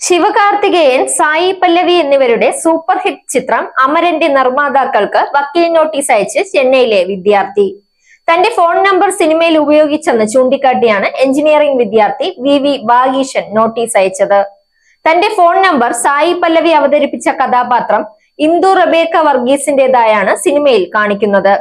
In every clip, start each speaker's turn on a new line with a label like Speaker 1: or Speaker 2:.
Speaker 1: ശിവകാർത്തികേയൻ സായി പല്ലവി എന്നിവരുടെ super hit ചിത്രം അമരന്റെ നിർമ്മാതാക്കൾക്ക് വക്കീൽ നോട്ടീസ് അയച്ച് ചെന്നൈയിലെ വിദ്യാർത്ഥി. തന്റെ ഫോൺ നമ്പർ സിനിമയിൽ ഉപയോഗിച്ചെന്ന് ചൂണ്ടിക്കാട്ടിയാണ് എഞ്ചിനീയറിംഗ് വിദ്യാർത്ഥി വി വി വാഗീശൻ നോട്ടീസ് അയച്ചത്. തന്റെ ഫോൺ നമ്പർ സായി പല്ലവി അവതരിപ്പിച്ച കഥാപാത്രം ഇന്ദു റബേക്ക വർഗീസിന്റേതായാണ് സിനിമയിൽ കാണിക്കുന്നത്.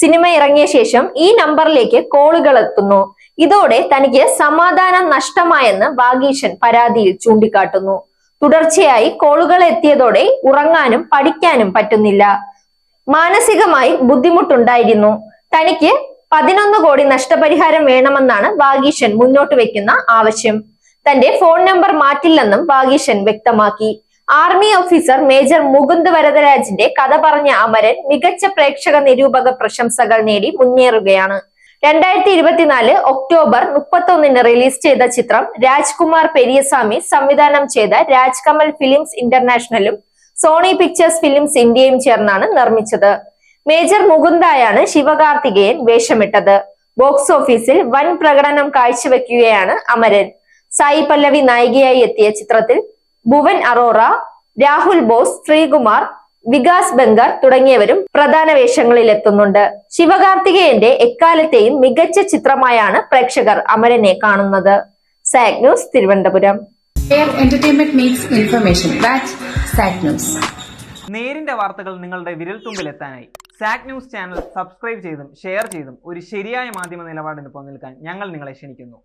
Speaker 1: സിനിമ ഇറങ്ങിയ ശേഷം ഈ നമ്പറിലേക്ക് കോളുകൾ എത്തുന്നു. ഇതോടെ തനിക്ക് സമാധാനം നഷ്ടമായെന്ന് വാഗീശൻ പരാതിയിൽ ചൂണ്ടിക്കാട്ടുന്നു. തുടർച്ചയായി കോളുകൾ എത്തിയതോടെ ഉറങ്ങാനും പഠിക്കാനും പറ്റുന്നില്ല. മാനസികമായി ബുദ്ധിമുട്ടുണ്ടായിരുന്നു. തനിക്ക് പതിനൊന്ന് കോടി നഷ്ടപരിഹാരം വേണമെന്നാണ് വാഗീശൻ മുന്നോട്ട് വെക്കുന്ന ആവശ്യം. തന്റെ ഫോൺ നമ്പർ മാറ്റില്ലെന്നും വാഗീശൻ വ്യക്തമാക്കി. ആർമി ഓഫീസർ മേജർ മുകുന്ദ് വരദരാജിന്റെ കഥ പറഞ്ഞ അമരൻ മികച്ച പ്രേക്ഷക നിരൂപക പ്രശംസകൾ നേടി മുന്നേറുകയാണ്. രണ്ടായിരത്തി ഇരുപത്തിനാല് ഒക്ടോബർ മുപ്പത്തൊന്നിന് റിലീസ് ചെയ്ത ചിത്രം രാജ്കുമാർ പെരിയസ്വാമി സംവിധാനം ചെയ്ത രാജ്കമൽ ഫിലിംസ് ഇന്റർനാഷണലും സോണി പിക്ചേഴ്സ് ഫിലിംസ് ഇന്ത്യയും ചേർന്നാണ് നിർമ്മിച്ചത്. മേജർ മുകുന്ദായാണ് ശിവകാർത്തികേയൻ വേഷമിട്ടത്. ബോക്സ് ഓഫീസിൽ വൻ പ്രകടനം കാഴ്ചവെക്കുകയാണ് അമരൻ. സായി പല്ലവി നായികയായി എത്തിയ ചിത്രത്തിൽ ഭുവൻ അറോറ രാഹുൽ ബോസ് ശ്രീകുമാർ വികാസ് ബംഗർ തുടങ്ങിയവരും പ്രധാന വേഷങ്ങളിൽ എത്തുന്നുണ്ട് ശിവകാർത്തികേയന്റെ എക്കാലത്തെയും മികച്ച ചിത്രമായാണ് പ്രേക്ഷകർ അമരനെ കാണുന്നത്. സാഗ് ന്യൂസ് തിരുവനന്തപുരം.
Speaker 2: നേരിന്റെ വാർത്തകൾ നിങ്ങളുടെ വിരൽത്തുമ്പിലെത്താനായി. സാക് ന്യൂസ് ചാനൽ സബ്സ്ക്രൈബ് ചെയ്തും ഷെയർ ചെയ്തും ഒരു ശരിയായ മാധ്യമ നിലപാടിന് പങ്കെടുക്കാൻ ഞങ്ങൾ നിങ്ങളെ ക്ഷണിക്കുന്നു.